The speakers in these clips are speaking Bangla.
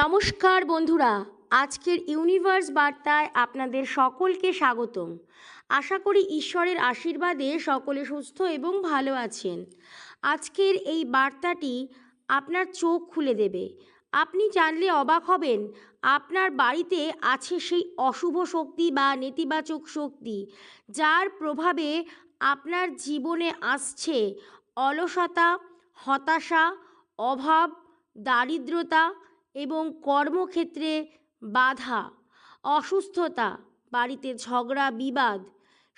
নমস্কার বন্ধুরা, আজকের ইউনিভার্স বার্তায় আপনাদের সকলকে স্বাগতম। আশা করি ঈশ্বরের আশীর্বাদে সকলে সুস্থ এবং ভালো আছেন। আজকের এই বার্তাটি আপনার চোখ খুলে দেবে। আপনি জানলে অবাক হবেন, আপনার বাড়িতে আছে সেই অশুভ শক্তি বা নেতিবাচক শক্তি, যার প্রভাবে আপনার জীবনে আসছে অলসতা, হতাশা, অভাব, দারিদ্রতা এবং কর্মক্ষেত্রে বাধা, অসুস্থতা, বাড়িতে ঝগড়া, বিবাদ।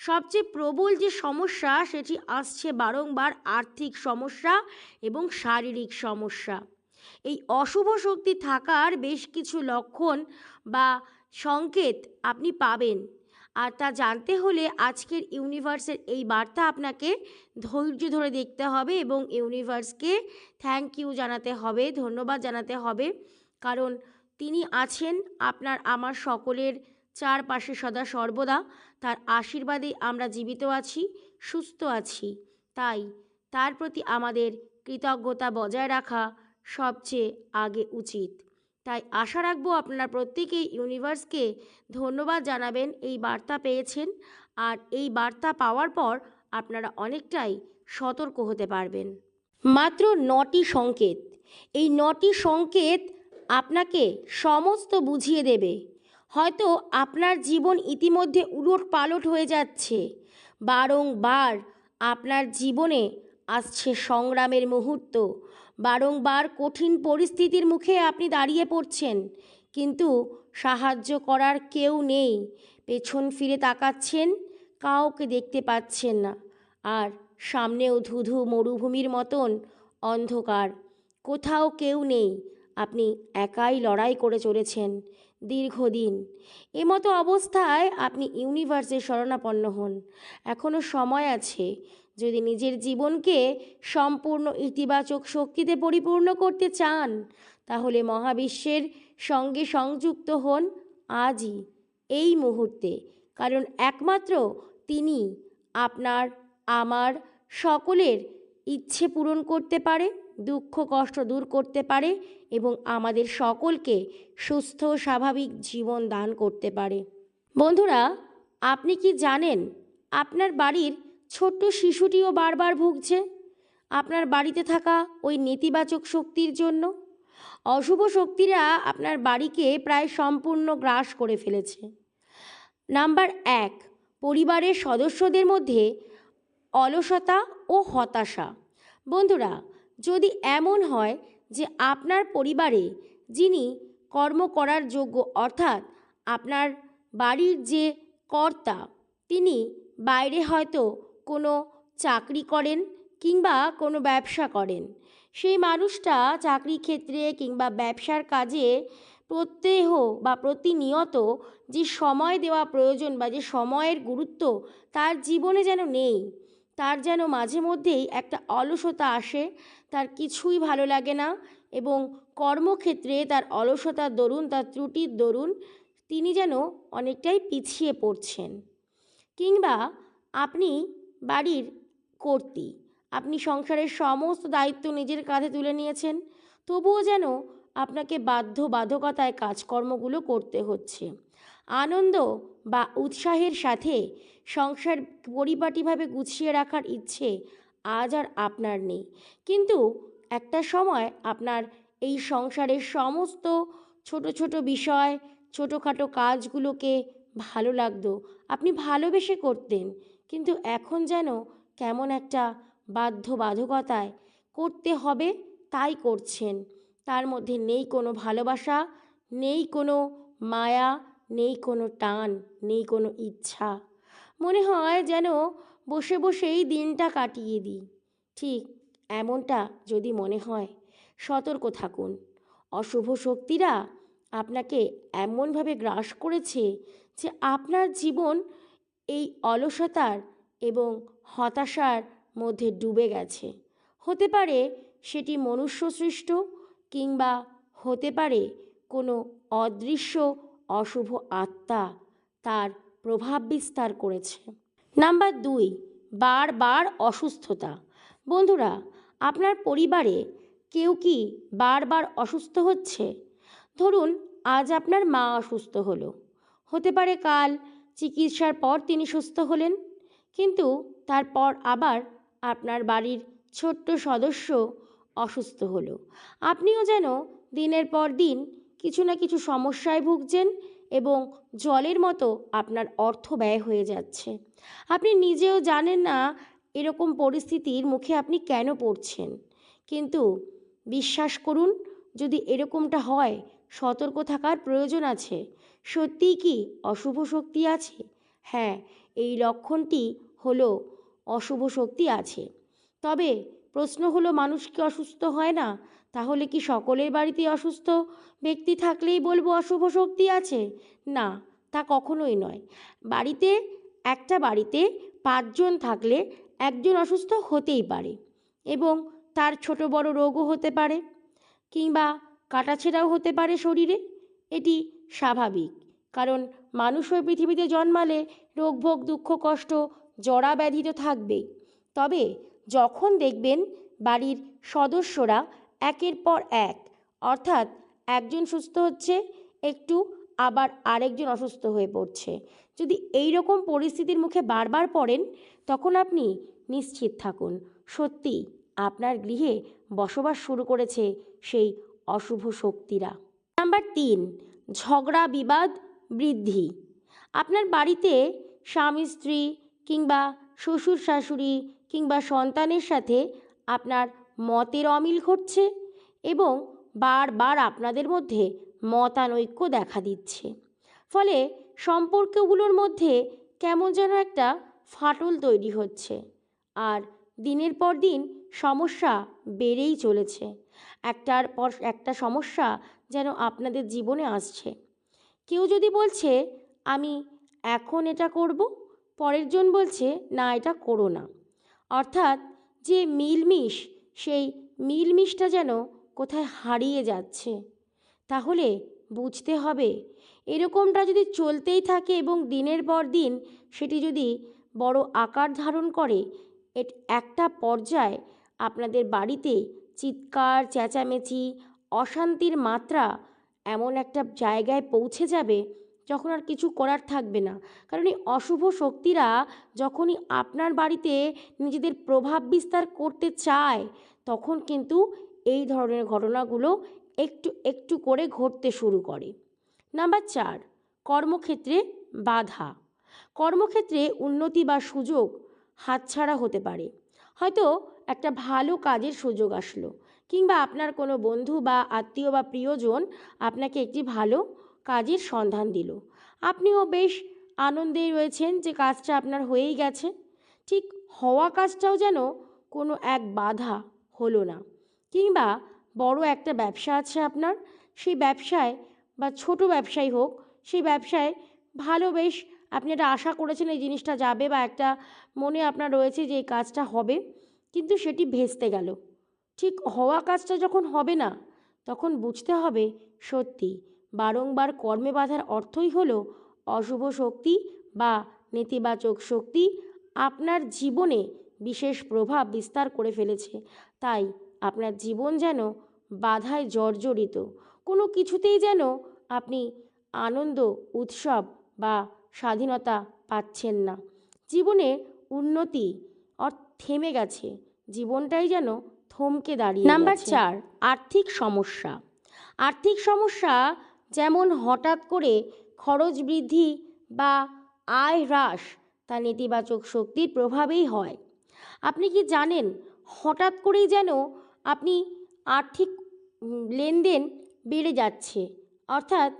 সবচেয়ে প্রবল যে সমস্যা, সেটি আসছে বারংবার আর্থিক সমস্যা এবং শারীরিক সমস্যা। এই অশুভ শক্তি থাকার বেশ কিছু লক্ষণ বা সংকেত আপনি পাবেন। আর তা জানতে হলে আজকের ইউনিভার্সের এই বার্তা আপনাকে ধৈর্য ধরে দেখতে হবে এবং ইউনিভার্সকে থ্যাংক ইউ জানাতে হবে, ধন্যবাদ জানাতে হবে। কারণ তিনি আছেন আপনার, আমার সকলের চারপাশে সদা সর্বদা। তার আশীর্বাদে আমরা জীবিত আছি, সুস্থ আছি। তাই তার প্রতি আমাদের কৃতজ্ঞতা বজায় রাখা সবচেয়ে আগে উচিত। তাই আশা রাখব আপনারা প্রত্যেকেই ইউনিভার্সকে ধন্যবাদ জানাবেন, এই বার্তা পেয়েছেন। আর এই বার্তা পাওয়ার পর আপনারা অনেকটাই সতর্ক হতে পারবেন। মাত্র নটি সংকেত। এই নটি সংকেত আপনাকে সমস্ত বুঝিয়ে দেবে। হয়তো আপনার জীবন ইতিমধ্যে উলট পালট হয়ে যাচ্ছে। বারংবার আপনার জীবনে আসছে সংগ্রামের মুহূর্ত। বারংবার কঠিন পরিস্থিতির মুখে আপনি দাঁড়িয়ে পড়ছেন। কিন্তু সাহায্য করার কেউ নেই। পেছন ফিরে তাকাচ্ছেন, কাউকে দেখতে পাচ্ছেন না। আর সামনেও ধুধু মরুভূমির মতন অন্ধকার। কোথাও কেউ নেই। আপনি একাই লড়াই করে চলেছেন দীর্ঘদিন। এমতো অবস্থায় আপনি ইউনিভার্সের শরণাপন্ন হন। এখনও সময় আছে যদি নিজের জীবনকে সম্পূর্ণ ইতিবাচক শক্তিতে পরিপূর্ণ করতে চান, তাহলে মহাবিশ্বের সঙ্গে সংযুক্ত হন আজই, এই মুহূর্তে। কারণ একমাত্র তিনি আপনার, আমার, সকলের ইচ্ছে পূরণ করতে পারে, দুঃখ, কষ্ট দূর করতে পারে এবং আমাদের সকলকে সুস্থ স্বাভাবিক জীবন দান করতে পারে। বন্ধুরা, আপনি কি জানেন আপনার বাড়ির ছোট্ট শিশুটিও বারবার ভুগছে? আপনার বাড়িতে থাকা ওই নেতিবাচক শক্তির জন্য? অশুভ শক্তিরা আপনার বাড়িকে প্রায় সম্পূর্ণ গ্রাস করে ফেলেছে। নাম্বার এক, পরিবারের সদস্যদের মধ্যে অলসতা ও হতাশা। বন্ধুরা, যদি এমন হয় যে আপনার পরিবারে যিনি কর্ম করার যোগ্য, অর্থাৎ আপনার বাড়ির যে কর্তা, তিনি বাইরে হয়তো কোনো চাকরি করেন কিংবা কোনো ব্যবসা করেন, সেই মানুষটা চাকরি ক্ষেত্রে কিংবা ব্যবসার কাজে প্রত্যেহ বা প্রতিনিয়ত যে সময় দেওয়া প্রয়োজন বা যে সময়ের গুরুত্ব তার জীবনে যেন নেই তার যেন মাঝে মধ্যেই একটা অলসতা আসে, তার কিছুই ভালো লাগে না এবং কর্মক্ষেত্রে তার অলসতার দরুন, তার ত্রুটির দরুন তিনি যেন অনেকটাই পিছিয়ে পড়ছেন। কিংবা আপনি বাড়ির কর্তী, আপনি সংসারের সমস্ত দায়িত্ব নিজের কাঁধে তুলে নিয়েছেন, তবুও যেন আপনাকে বাধ্য বাধকতায় কাজকর্মগুলো করতে হচ্ছে। আনন্দ বা উৎসাহের সাথে সংসার পরিপাটিভাবে গুছিয়ে রাখার ইচ্ছে আজ আর আপনার নেই। কিন্তু একটা সময় আপনার এই সংসারের সমস্ত ছোট ছোট বিষয়, ছোটোখাটো কাজগুলোকে ভালো লাগতো, আপনি ভালোবেসে করতেন। কিন্তু এখন যেন কেমন একটা বাধ্য বাধকতায় করতে হবে তাই করছেন। তার মধ্যে নেই কোনো ভালোবাসা, নেই কোনো মায়া নেই কোনো টান, নেই কোনো ইচ্ছা। মনে হয় যেন বসে বসেই দিনটা কাটিয়ে দিই। ঠিক এমনটা যদি মনে হয়, সতর্ক থাকুন। অশুভ শক্তিরা আপনাকে এমনভাবে গ্রাস করেছে যে আপনার জীবন এই অলসতার এবং হতাশার মধ্যে ডুবে গেছে। হতে পারে সেটি মনুষ্য সৃষ্ট কিংবা হতে পারে কোনো অদৃশ্য অশুভ আত্মা তার প্রভাব বিস্তার করেছে। নাম্বার দুই, বারবার অসুস্থতা। বন্ধুরা, আপনার পরিবারে কেউ কি বারবার অসুস্থ হচ্ছে? ধরুন, আজ আপনার মা অসুস্থ হলো। হতে পারে কাল চিকিৎসার পর তিনি সুস্থ হলেন, কিন্তু তারপর আবার আপনার বাড়ির ছোট্ট সদস্য অসুস্থ হলো। আপনিও যেন দিনের পর দিন কিছু না কিছু সমস্যায় ভুগছেন এবং জলের মতো আপনার অর্থ ব্যয় হয়ে যাচ্ছে। আপনি নিজেও জানেন না এরকম পরিস্থিতির মুখে আপনি কেন পড়ছেন। কিন্তু বিশ্বাস করুন, যদি এরকমটা হয়, সতর্ক থাকার প্রয়োজন আছে। সত্যিই কি অশুভ শক্তি আছে? হ্যাঁ এই লক্ষণটি হলো অশুভ শক্তি আছে। তবে প্রশ্ন হলো, মানুষ কি অসুস্থ হয় না? তাহলে কি সকলের বাড়িতে অসুস্থ ব্যক্তি থাকলেই বলব অশুভ শক্তি আছে? না, তা কখনোই নয়। বাড়িতে, একটা বাড়িতে পাঁচজন থাকলে একজন অসুস্থ হতেই পারে এবং তার ছোট বড় রোগও হতে পারে কিংবা কাটাছেঁড়াও হতে পারে শরীরে। এটি স্বাভাবিক, কারণ মানুষ হয়ে পৃথিবীতে জন্মালে রোগ, ভোগ, দুঃখ, কষ্ট জরা ব্যাধি তো থাকবেই। তবে যখন দেখবেন বাড়ির সদস্যরা একের পর এক। অর্থাৎ একজন সুস্থ হচ্ছে, একটু আবার আরেকজন অসুস্থ হয়ে পড়ছে। যদি এই রকম পরিস্থিতির মুখে বারবার পড়েন, তখন আপনি নিশ্চিত থাকুন। সত্যি, আপনার গৃহে বসবাস শুরু করেছে সেই অশুভ শক্তিরা। নাম্বার তিন, ঝগড়া বিবাদ বৃদ্ধি। আপনার বাড়িতে স্বামী, স্ত্রী কিংবা শ্বশুর, শাশুড়ি কিংবা সন্তানের সাথে আপনার মতের অমিল ঘটছে এবং বারবার আপনাদের মধ্যে মতানৈক্য দেখা দিচ্ছে। ফলে সম্পর্কগুলোর মধ্যে কেমন যেন একটা ফাটল তৈরি হচ্ছে আর দিনের পর দিন সমস্যা বেড়েই চলেছে। একটার পর একটা সমস্যা যেন আপনাদের জীবনে আসছে। কেউ যদি বলছে, আমি এখন এটা করব পরের জন বলছে, না, এটা করো না। অর্থাৎ যে মিলমিশ সেই মিলমিশটা যেন কোথায় হারিয়ে যাচ্ছে। তাহলে বুঝতে হবে, এরকমটা যদি চলতেই থাকে এবং দিনের পর দিন সেটি যদি বড় আকার ধারণ করে, এট- একটা পর্যায়ে আপনাদের বাড়িতে চিৎকার, চেঁচামেচি, অশান্তির মাত্রা এমন একটা জায়গায় পৌঁছে যাবে যখন আর কিছু করার থাকবে না। কারণ এই অশুভ শক্তিরা যখনই আপনার বাড়িতে নিজেদের প্রভাব বিস্তার করতে চায় তখন কিন্তু এই ধরনের ঘটনাগুলো একটু একটু করে ঘটতে শুরু করে। নাম্বার চার, কর্মক্ষেত্রে বাধা। কর্মক্ষেত্রে উন্নতি বা সুযোগ হাতছাড়া হতে পারে। হয়তো একটা ভালো কাজের সুযোগ আসলো, কিংবা আপনার কোনো বন্ধু বা আত্মীয় বা প্রিয়জন আপনাকে একটি ভালো কাজের সন্ধান দিল। আপনিও বেশ আনন্দে রয়েছেন যে কাজটা আপনার হয়েই গেছে। ঠিক হওয়া কাজটাও যেন কোনো এক বাধা হলো না। কিংবা বড় একটা ব্যবসা আছে আপনার, সেই ব্যবসায় বা ছোট ব্যবসায়ী হোক, সেই ব্যবসায় ভালো বেশ আপনি একটা আশা করেছেন এই জিনিসটা যাবে বা একটা মনে আপনার রয়েছে যে এই কাজটা হবে, কিন্তু সেটি ভেস্তে গেল। ঠিক হওয়া কাজটা যখন হবে না, তখন বুঝতে হবে সত্যি বারংবার কর্মে বাধার অর্থই হলো অশুভ শক্তি বা নেতিবাচক শক্তি। আপনার জীবনে বিশেষ প্রভাব বিস্তার করে ফেলেছে। তাই আপনার জীবন যেন বাধায় জর্জরিত। কোনো কিছুতেই যেন আপনি আনন্দ উৎসব বা স্বাধীনতা পাচ্ছেন না। জীবনে উন্নতি অর থেমে গেছে। জীবনটাই যেন থমকে দাঁড়িয়ে নাম্বার চার আর্থিক সমস্যা। আর্থিক সমস্যা যেমন হঠাৎ করে খরচ বৃদ্ধি বা আয় হ্রাস তা নেতিবাচক শক্তির প্রভাবেই হয়। আপনি কি জানেন হঠাৎ করেই যেন আপনি আর্থিক লেনদেন বেড়ে যাচ্ছে? অর্থাৎ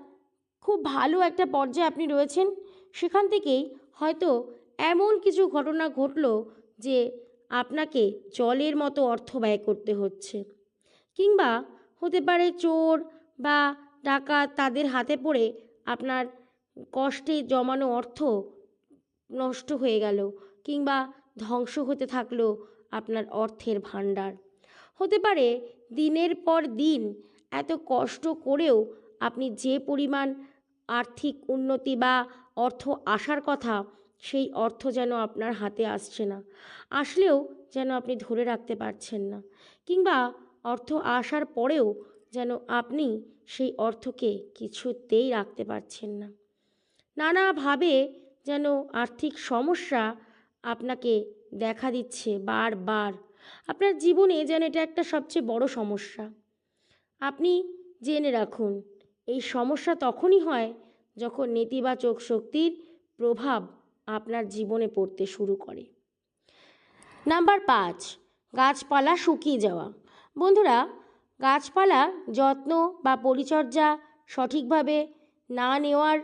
খুব ভালো একটা পর্যায়ে আপনি রয়েছেন। সেখান থেকেই হয়তো এমন কিছু ঘটনা ঘটলো যে আপনাকে জলের মতো অর্থ ব্যয় করতে হচ্ছে। কিংবা হতে পারে চোর বা ডাকাত তাদের হাতে পড়ে আপনার কষ্টে জমানো অর্থ নষ্ট হয়ে গেল। কিংবা ধ্বংস হতে থাকল আপনার অর্থের ভাণ্ডার। হতে পারে দিনের পর দিন এত কষ্ট করেও আপনি যে পরিমাণ আর্থিক উন্নতি বা অর্থ আসার কথা, সেই অর্থ যেন আপনার হাতে আসছে না। আসলেও যেন আপনি ধরে রাখতে পারছেন না কিংবা অর্থ আসার পরেও যেন আপনি সেই অর্থকে কিছুতেই রাখতে পারছেন না। নানাভাবে যেন আর্থিক সমস্যা আপনাকে দেখা দিচ্ছে বারবার। আপনার জীবনে যেন এটা একটা সবচেয়ে বড় সমস্যা। আপনি জেনে রাখুন, এই সমস্যা তখনই হয় যখন নেতিবাচক শক্তির প্রভাব আপনার জীবনে পড়তে শুরু করে। নাম্বার পাঁচ, গাছপালা শুকিয়ে যাওয়া। বন্ধুরা, গাছপালা যত্ন বা পরিচর্যা সঠিকভাবে না নেওয়ার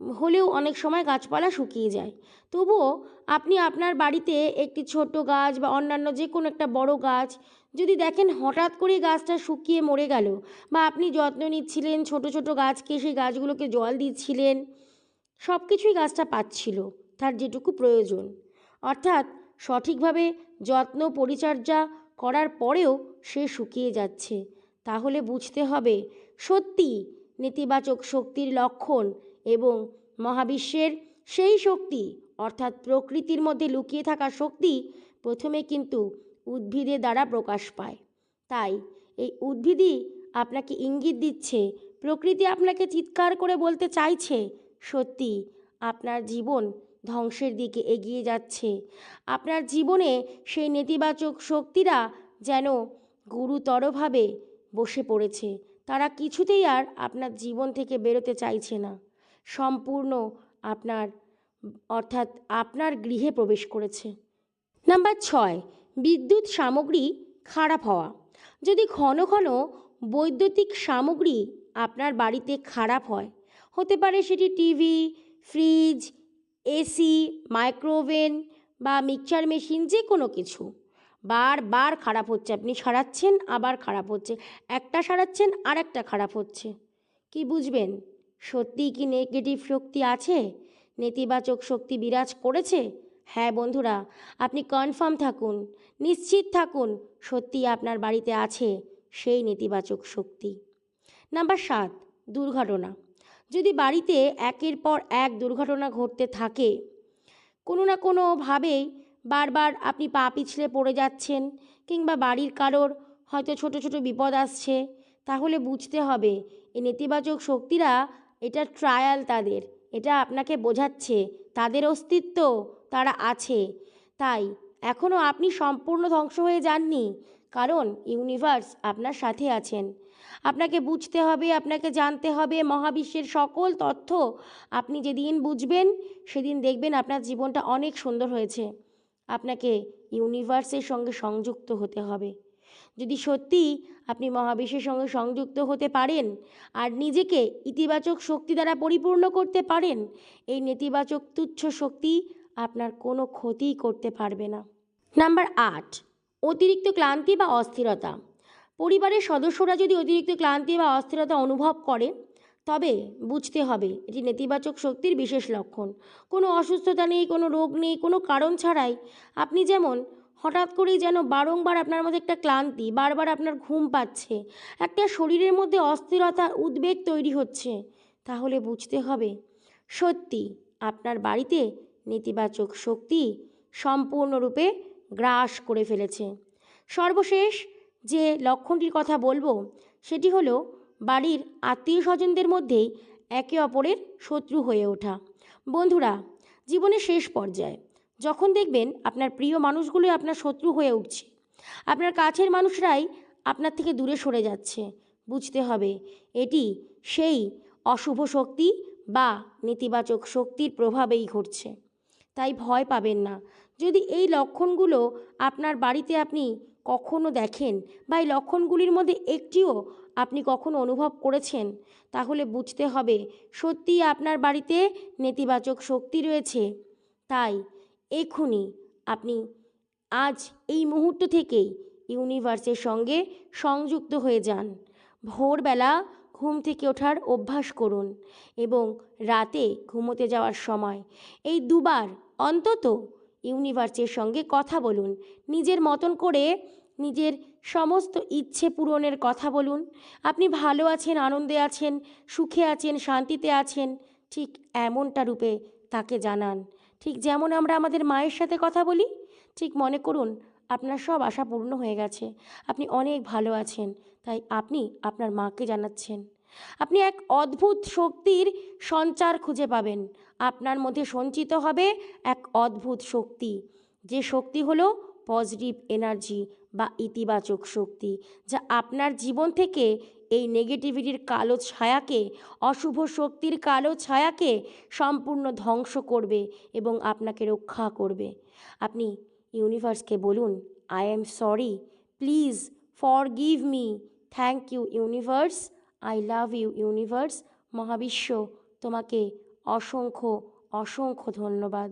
হলেও অনেক সময় গাছপালা শুকিয়ে যায়। তবুও আপনি আপনার বাড়িতে একটি ছোট গাছ বা অন্যান্য যে কোনো একটা বড় গাছ যদি দেখেন হঠাৎ করে গাছটা শুকিয়ে মরে গেল বা আপনি যত্ন নিচ্ছিলেন, ছোট ছোট গাছকে সেই গাছগুলোকে জল দিচ্ছিলেন সব কিছুই গাছটা পাচ্ছিল তার যেটুকু প্রয়োজন। অর্থাৎ সঠিকভাবে যত্ন পরিচর্যা করার পরেও সে শুকিয়ে যাচ্ছে। তাহলে বুঝতে হবে সত্যি নেতিবাচক শক্তির লক্ষণ এবং মহাবিশ্বের সেই শক্তি, অর্থাৎ প্রকৃতির মধ্যে লুকিয়ে থাকা শক্তি, প্রথমে কিন্তু উদ্ভিদের দ্বারা প্রকাশ পায়। তাই এই উদ্ভিদই আপনাকে ইঙ্গিত দিচ্ছে, প্রকৃতি আপনাকে চিৎকার করে বলতে চাইছে, সত্যি আপনার জীবন ধ্বংসের দিকে এগিয়ে যাচ্ছে। আপনার জীবনে সেই নেতিবাচক শক্তিরা যেন গুরুতরভাবে বসে পড়েছে, তারা কিছুতেই আর আপনার জীবন থেকে বেরোতে চাইছে না। সম্পূর্ণ আপনার, অর্থাৎ আপনার গৃহে প্রবেশ করেছে। নাম্বার ছয়, বিদ্যুৎ সামগ্রী খারাপ হওয়া। যদি ঘন ঘন বৈদ্যুতিক সামগ্রী আপনার বাড়িতে খারাপ হয়, হতে পারে সেটি TV, fridge, AC, micro oven বা মিক্সচার মেশিন যে কোনো কিছু। বারবার খারাপ হচ্ছে, আপনি সারাচ্ছেন, আবার খারাপ হচ্ছে, একটা সারাচ্ছেন আর একটা খারাপ হচ্ছে। কি বুঝবেন? সত্যিই কি নেগেটিভ শক্তি আছে? নেতিবাচক শক্তি বিরাজ করেছে? হ্যাঁ বন্ধুরা, আপনি কনফার্ম থাকুন, নিশ্চিত থাকুন সত্যি আপনার বাড়িতে আছে সেই নেতিবাচক শক্তি। নাম্বার সাত, দুর্ঘটনা। যদি বাড়িতে একের পর এক দুর্ঘটনা ঘটতে থাকে, কোনো না কোনোভাবেই বারবার আপনি পা পিছলে পড়ে যাচ্ছেন কিংবা বাড়ির কারোর হয়তো ছোট ছোট বিপদ আসছে, তাহলে বুঝতে হবে এই নেতিবাচক শক্তিরা এটা ট্রায়াল তাদের। এটা আপনাকে বোঝাচ্ছে, তাদের অস্তিত্ব, তারা আছে। তাই এখনও আপনি সম্পূর্ণ ধ্বংস হয়ে যাননি, কারণ ইউনিভার্স আপনার সাথে আছেন। আপনাকে বুঝতে হবে, আপনাকে জানতে হবে, মহাবিশ্বের সকল তথ্য আপনি যেদিন বুঝবেন, সেদিন দেখবেন আপনার জীবনটা অনেক সুন্দর হয়েছে। আপনাকে ইউনিভার্সের সঙ্গে সংযুক্ত হতে হবে। যদি সত্যি আপনি মহাবিশ্বের সঙ্গে সংযুক্ত হতে পারেন আর নিজেকে ইতিবাচক শক্তি দ্বারা পরিপূর্ণ করতে পারেন, এই নেতিবাচক তুচ্ছ শক্তি আপনার কোনো ক্ষতিই করতে পারবে না। নাম্বার আট, অতিরিক্ত ক্লান্তি বা অস্থিরতা। পরিবারের সদস্যরা যদি অতিরিক্ত ক্লান্তি বা অস্থিরতা অনুভব করে, তবে বুঝতে হবে এটি নেতিবাচক শক্তির বিশেষ লক্ষণ। কোনো অসুস্থতা নেই, কোনো রোগ নেই, কোনো কারণ ছাড়াই আপনি যেমন হঠাৎ করেই যেন বারংবার আপনার মধ্যে একটা ক্লান্তি, বারবার আপনার ঘুম পাচ্ছে, একটা শরীরের মধ্যে অস্থিরতা, উদ্বেগ তৈরি হচ্ছে। তাহলে বুঝতে হবে, সত্যি আপনার বাড়িতে নেতিবাচক শক্তি সম্পূর্ণরূপে গ্রাস করে ফেলেছে। সর্বশেষ যে লক্ষণটির কথা বলব, সেটি হলো বাড়ির আত্মীয় স্বজনদের মধ্যেই একে অপরের শত্রু হয়ে ওঠা। বন্ধুরা, জীবনের শেষ পর্যায়ে যখন দেখবেন আপনার প্রিয় মানুষগুলোই আপনার শত্রু হয়ে উঠছে। আপনার কাছের মানুষরাই আপনার থেকে দূরে সরে যাচ্ছে। বুঝতে হবে, এটি সেই অশুভ শক্তি বা নেতিবাচক শক্তির প্রভাবেই ঘটছে। তাই ভয় পাবেন না। যদি এই লক্ষণগুলো আপনার বাড়িতে আপনি কখনো দেখেন বা এই লক্ষণগুলির মধ্যে একটিও আপনি কখনো অনুভব করেছেন, তাহলে বুঝতে হবে সত্যিই আপনার বাড়িতে নেতিবাচক শক্তি রয়েছে। তাই এক্ষুনি আপনি আজ এই মুহূর্ত থেকেই ইউনিভার্সের সঙ্গে সংযুক্ত হয়ে যান। ভোরবেলা ঘুম থেকে ওঠার অভ্যাস করুন এবং রাতে ঘুমোতে যাওয়ার সময় এই দুবার অন্তত ইউনিভার্সের সঙ্গে কথা বলুন। নিজের মতন করে নিজের সমস্ত ইচ্ছে পূরণের কথা বলুন। আপনি ভালো আছেন, আনন্দে আছেন, সুখে আছেন, শান্তিতে আছেন, ঠিক এমনটা রূপে তাকে জানান। ঠিক যেমন আমরা আমাদের মায়ের সাথে কথা বলি, ঠিক মনে করুন আপনার সব আশা পূর্ণ হয়ে গেছে। আপনি অনেক ভালো আছেন, তাই আপনি আপনার মাকে জানাচ্ছেন। আপনি এক অদ্ভুত শক্তির সঞ্চার খুঁজে পাবেন। আপনার মধ্যে সঞ্চিত হবে এক অদ্ভুত শক্তি। যে শক্তি হলো পজিটিভ এনার্জি বা ইতিবাচক শক্তি, যা আপনার জীবন থেকে এই নেগেটিভিটির কালো ছায়াকে, অশুভ শক্তির কালো ছায়াকে সম্পূর্ণ ধ্বংস করবে এবং আপনাকে রক্ষা করবে। আপনি ইউনিভার্সকে বলুন I am sorry please forgive me thank you universe I love you universe মহাবিশ্ব, তোমাকে অসংখ্য অসংখ্য ধন্যবাদ।